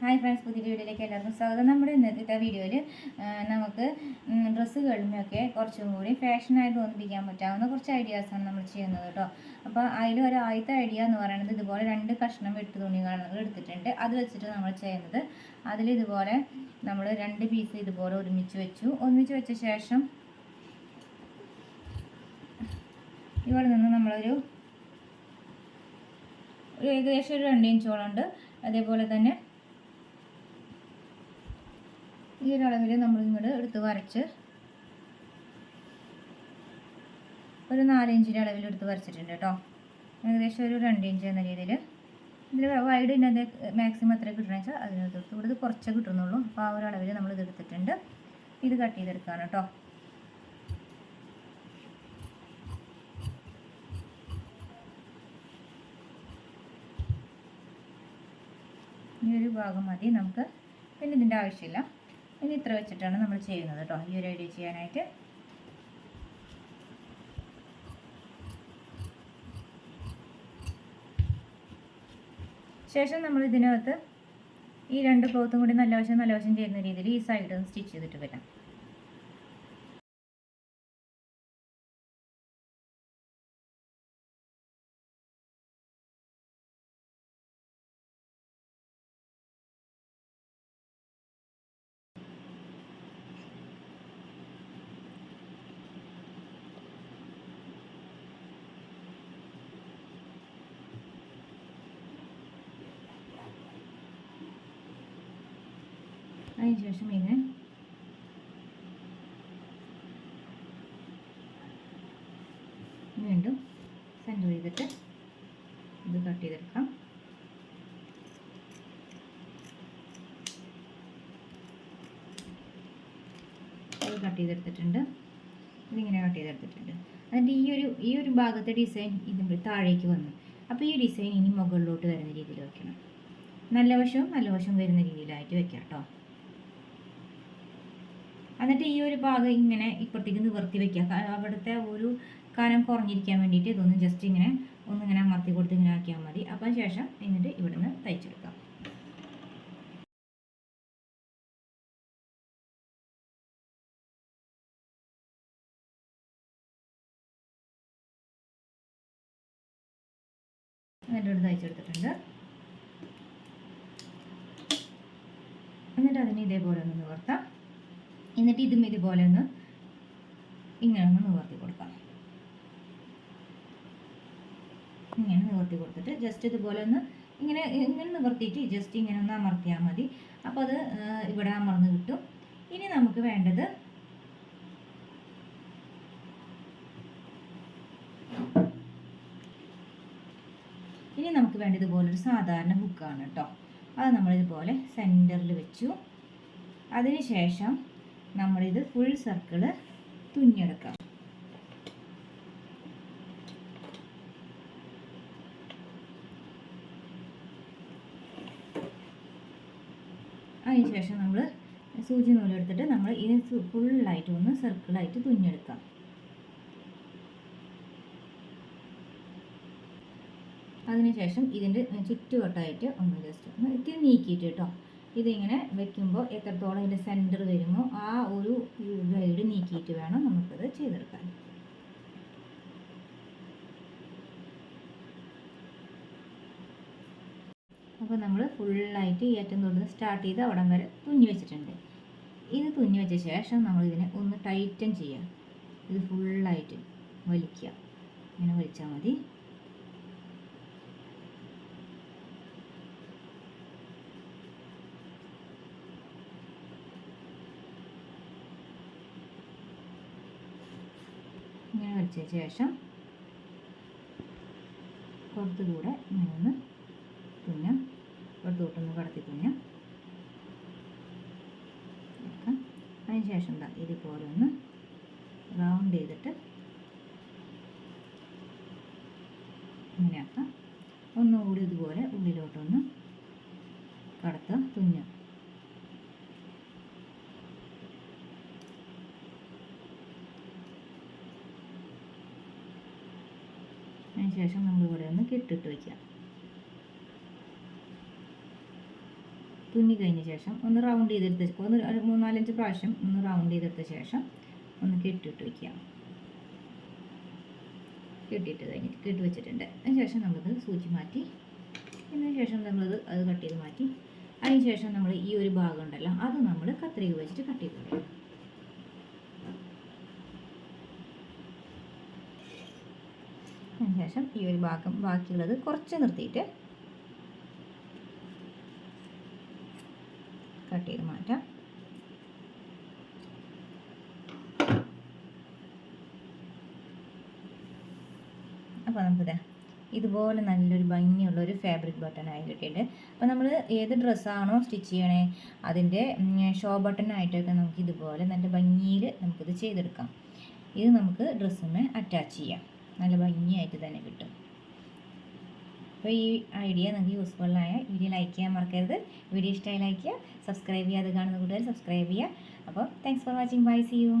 Hi friends പുതിയ വീഡിയോയിലേക്ക് എല്ലാവർക്കും സ്വാഗതം. നമ്മുടെ ഇന്നത്തെ വീഡിയോയിൽ നമുക്ക് ഡ്രസ്സുകളിലൊക്കെ കുറച്ചും കൂടി ഫാഷനായി തോന്നിപ്പിക്കാൻ പറ്റാവുന്ന കുറച്ച് ഐഡിയാസാണ് നമ്മൾ ചെയ്യുന്നത് കേട്ടോ. അപ്പോൾ അതിൽ ഒരു ആദ്യത്തെ ഐഡിയ എന്ന് പറയുന്നത് ഇതുപോലെ രണ്ട് കഷ്ണം വെട്ട് തുണികൾ എടുത്തിട്ടുണ്ട്. അത് വെച്ചിട്ട് നമ്മൾ ചെയ്യുന്നത് അതിൽ ഇതുപോലെ നമ്മൾ രണ്ട് പീസ് ഇതുപോലെ ഒരുമിച്ച് വെച്ചു. ഒരുമിച്ച് വെച്ച ശേഷം ഇവിടെ നിന്ന് നമ്മളൊരു ഏകദേശം ഒരു രണ്ട് ഇഞ്ചോളം ഉണ്ട്. അതേപോലെ തന്നെ ഈ ഒരു അളവിൽ നമ്മൾ ഇങ്ങോട്ട് എടുത്ത് വരച്ച് ഒരു നാലിഞ്ചിന്റെ അളവിൽ എടുത്ത് വരച്ചിട്ടുണ്ട് കേട്ടോ ഏകദേശം ഒരു രണ്ട് ഇഞ്ച് എന്ന രീതിയിൽ ഇതിൽ വൈഡ് ഇന്നത്തെ മാക്സിമം എത്ര കിട്ടണമെന്ന് വെച്ചാൽ അതിനകത്ത് ഇവിടെ ഇത് കുറച്ചേ കിട്ടുന്നുള്ളൂ. അപ്പോൾ ആ ഒരു അളവിൽ നമ്മൾ ഇത് എടുത്തിട്ടുണ്ട്. ഇത് കട്ട് ചെയ്തെടുക്കുകയാണ് കേട്ടോ ഈ ഒരു ഭാഗം മതി നമുക്ക്. പിന്നെ ഇതിന്റെ ആവശ്യമില്ല. ഇനി ഇത്ര വെച്ചിട്ടാണ് നമ്മൾ ചെയ്യുന്നത് കേട്ടോ. ഈ ഒരു ഐഡിയ ചെയ്യാനായിട്ട്. ശേഷം നമ്മൾ ഇതിനകത്ത് ഈ രണ്ട് ക്ലോത്തും കൂടി നല്ല വശം നല്ല വശം ചെയ്യുന്ന രീതിയിൽ ഈ സൈഡ് സ്റ്റിച്ച് ചെയ്തിട്ട് വരാം. അതിനുശേഷം ഇതിനെ വീണ്ടും സെന്റർ ചെയ്തിട്ട് ഇത് കട്ട് ചെയ്തെടുക്കാം. കട്ട് ചെയ്തെടുത്തിട്ടുണ്ട്. ഇതിങ്ങനെ കട്ട് ചെയ്തെടുത്തിട്ടുണ്ട്. അതിന്റെ ഈ ഒരു ഈ ഒരു ഭാഗത്തെ ഡിസൈൻ ഇത് താഴേക്ക് വന്നു. അപ്പോൾ ഈ ഡിസൈൻ ഇനി മുകളിലോട്ട് വരുന്ന രീതിയിൽ വെക്കണം. നല്ല വശവും നല്ല വശവും വരുന്ന രീതിയിലായിട്ട് വെക്കാം കേട്ടോ. എന്നിട്ട് ഈ ഒരു ഭാഗം ഇങ്ങനെ ഇപ്പുറത്തേക്ക് നിവർത്തി വെക്കുക. അവിടുത്തെ ഒരു കനം കുറഞ്ഞിരിക്കാൻ വേണ്ടിയിട്ട് ഇതൊന്ന് ജസ്റ്റ് ഇങ്ങനെ ഒന്നിങ്ങനെ അമർത്തി കൊടുത്ത് ഇങ്ങനെ ആക്കിയാൽ മതി. അപ്പം ശേഷം എന്നിട്ട് ഇവിടുന്ന് തയ്ച്ചെടുക്കാം. എന്നിട്ട് ഇവിടെ തയ്ച്ചെടുത്തിട്ടുണ്ട്. എന്നിട്ട് അതിന് ഇതേപോലെ ഒന്ന് നിവർത്താം. എന്നിട്ട് ഇതും ഇതുപോലെ ഒന്ന് ഇങ്ങനെ ഒന്ന് നിവർത്തി കൊടുക്കാം. ഇങ്ങനെ നിവർത്തി കൊടുത്തിട്ട് ജസ്റ്റ് ഇതുപോലെ ഒന്ന് ഇങ്ങനെ ഇങ്ങനെ നിവർത്തിയിട്ട് ജസ്റ്റ് ഇങ്ങനെ ഒന്ന് അമർത്തിയാൽ മതി. അപ്പോൾ അത് ഇവിടെ അമർന്ന് കിട്ടും. ഇനി നമുക്ക് വേണ്ടത് ഇനി നമുക്ക് വേണ്ട ഇതുപോലെ ഒരു സാധാരണ ഹുക്കാണ് കേട്ടോ. അത് നമ്മളിതുപോലെ സെന്ററിൽ വെച്ചു. അതിനുശേഷം നമ്മളിത് ഫുൾ സർക്കിൾ തുന്നിയെടുക്കാം. അതിനുശേഷം നമ്മൾ സൂചി നൂലെടുത്തിട്ട് നമ്മൾ ഇത് ഫുള്ളായിട്ട് ഒന്ന് സർക്കിളായിട്ട് തുന്നിയെടുക്കാം. അതിനുശേഷം ഇതിന്റെ ചുറ്റുവട്ടമായിട്ട് ഒന്ന് ജസ്റ്റ് ഒന്ന് ഇത്തിരി നീക്കിയിട്ട് കേട്ടോ. ഇതിങ്ങനെ വെക്കുമ്പോൾ എത്രത്തോളം ഇതിന്റെ സെന്റർ വരുമോ ആ ഒരു ഗൈഡ് നീക്കിയിട്ട് വേണം നമുക്കത് ചെയ്തെടുക്കാൻ. അപ്പോൾ നമ്മൾ ഫുള്ളായിട്ട് ഈ ഏറ്റവും തൊട്ട് സ്റ്റാർട്ട് ചെയ്ത് അവിടം വരെ തുന്നി വെച്ചിട്ടുണ്ട്. ഇത് തുന്നി വെച്ച ശേഷം നമ്മൾ ഇതിനെ ഒന്ന് ടൈറ്റൻ ചെയ്യുക. ഇത് ഫുള്ളായിട്ട് വലിക്കുക. ഇങ്ങനെ വലിച്ചാൽ മതി ഇങ്ങനെ വെച്ച ശേഷം കുറച്ചുകൂടെ ഇങ്ങനെ ഒന്ന് തുന്നാം പുറത്തോട്ടൊന്ന് കടത്തി തുന്നാം. അതിന് ശേഷം എന്താ ഇതുപോലെ ഒന്ന് റൗണ്ട് ചെയ്തിട്ട് ഇങ്ങനെ ആക്കാം. ഒന്നുകൂടി ഇതുപോലെ ഉള്ളിലോട്ടൊന്ന് കടത്തുക തുന്നാം അതിന് ശേഷം നമ്മൾ ഇവിടെ ഒന്ന് കെട്ടിട്ട് വയ്ക്കാം തുന്നി കഴിഞ്ഞ ശേഷം ഒന്ന് റൗണ്ട് ചെയ്തെടുത്ത ഒന്ന് മൂന്നാലഞ്ച് പ്രാവശ്യം ഒന്ന് റൗണ്ട് ചെയ്തെടുത്ത ശേഷം ഒന്ന് കെട്ടിട്ട് വയ്ക്കുക കെട്ടിയിട്ട് കഴിഞ്ഞിട്ട് കെട്ടി വെച്ചിട്ടുണ്ട്. അതിന് ശേഷം നമ്മളിത് സൂചി മാറ്റി. അതിന് ശേഷം നമ്മളത് അത് കട്ട് ചെയ്ത് മാറ്റി. അതിന് ശേഷം നമ്മൾ ഈ ഒരു ഭാഗം ഉണ്ടല്ലോ അത് നമ്മൾ കത്രിക വെച്ചിട്ട് കട്ട് ചെയ്ത് കളയും. ശേഷം ഈ ഒരു ഭാഗം ബാക്കിയുള്ളത് കുറച്ച് നിർത്തിയിട്ട് കട്ട് ചെയ്ത് മാറ്റാം. അപ്പോൾ നമുക്കിത് ഇതുപോലെ നല്ലൊരു ഭംഗിയുള്ള ഒരു ഫാബ്രിക് ബട്ടൺ ആയി കിട്ടിയിട്ട് അപ്പോൾ നമ്മൾ ഏത് ഡ്രസ്സാണോ സ്റ്റിച്ച് ചെയ്യണേ അതിന്റെ ഷോ ബട്ടൺ ആയിട്ടൊക്കെ നമുക്ക് ഇതുപോലെ നല്ല ഭംഗിയിൽ നമുക്കിത് ചെയ്തെടുക്കാം. ഇത് നമുക്ക് ഡ്രസ്സിന് അറ്റാച്ച് ചെയ്യാം. നല്ല ഭംഗിയായിട്ട് തന്നെ കിട്ടും. അപ്പോൾ ഈ ഐഡിയ നിങ്ങൾക്ക് യൂസ്ഫുള്ളായ വീഡിയോ ലൈക്ക് ചെയ്യാൻ മറക്കരുത്. വീഡിയോ ഇഷ്ടമായി ലൈക്ക് ചെയ്യുക സബ്സ്ക്രൈബ് ചെയ്യാതെ കാണുന്ന കൂട്ടുകാർ സബ്സ്ക്രൈബ് ചെയ്യുക. അപ്പോൾ thanks for watching bye see you